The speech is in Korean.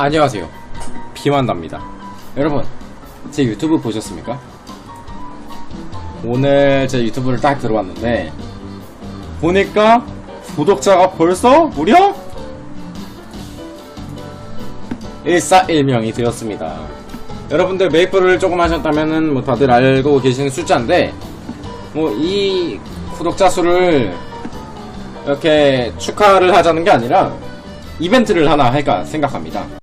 안녕하세요. 비만답니다. 여러분, 제 유튜브 보셨습니까? 오늘 제 유튜브를 딱 들어봤는데, 보니까 구독자가 벌써 무려 141명이 되었습니다. 여러분들 메이플을 조금 하셨다면은 뭐 다들 알고 계시는 숫자인데, 뭐 이 구독자 수를 이렇게 축하를 하자는 게 아니라, 이벤트를 하나 할까 생각합니다.